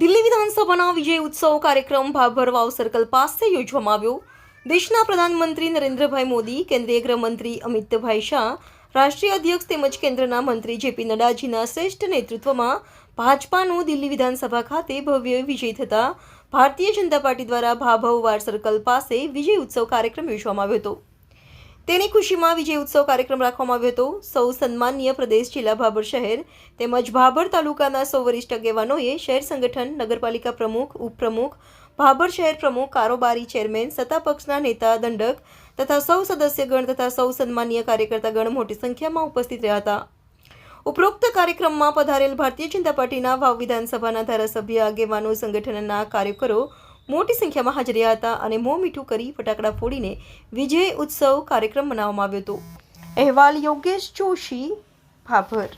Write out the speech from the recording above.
દિલ્હી વિધાનસભાના વિજય ઉત્સવ કાર્યક્રમ ભાભર સર્કલ પાસે યોજવામાં આવ્યો. દેશના પ્રધાનમંત્રી નરેન્દ્રભાઈ મોદી, કેન્દ્રીય ગૃહમંત્રી અમિતભાઈ શાહ, રાષ્ટ્રીય અધ્યક્ષ તેમજ કેન્દ્રના મંત્રી જેપી નડ્ડાજીના શ્રેષ્ઠ નેતૃત્વમાં ભાજપાનું દિલ્હી વિધાનસભા ખાતે ભવ્ય વિજય થતા ભારતીય જનતા પાર્ટી દ્વારા ભાભવ વાર સર્કલ પાસે વિજય ઉત્સવ કાર્યક્રમ યોજવામાં આવ્યો હતો. તેની ખુશીમાં વિજય ઉત્સવ કાર્યક્રમ રાખવામાં આવ્યો હતો. સૌ સન્માનીય પ્રદેશ જિલ્લા ભાભર શહેર તેમજ ભાભર તાલુકાના સૌ વરિષ્ઠ આગેવાનોએ શહેર સંગઠન, નગરપાલિકા પ્રમુખ, ઉપપ્રમુખ, ભાભર શહેર પ્રમુખ, કારોબારી ચેરમેન, સત્તા પક્ષના નેતા, દંડક તથા સૌ સદસ્યગણ તથા સૌ સન્માનીય કાર્યકર્તાગણ મોટી સંખ્યામાં ઉપસ્થિત રહ્યા હતા. ઉપરોક્ત કાર્યક્રમમાં પધારેલ ભારતીય જનતા પાર્ટીના વાવ વિધાનસભાના ધારાસભ્ય, આગેવાનો, સંગઠનના કાર્યકરો મોટી સંખ્યામાં હાજર રહ્યા હતા અને મોં મીઠું કરી ફટાકડા ફોડીને વિજય ઉત્સવ કાર્યક્રમ મનાવવામાં આવ્યો હતો. અહેવાલ યોગેશ જોશી, ભાભર.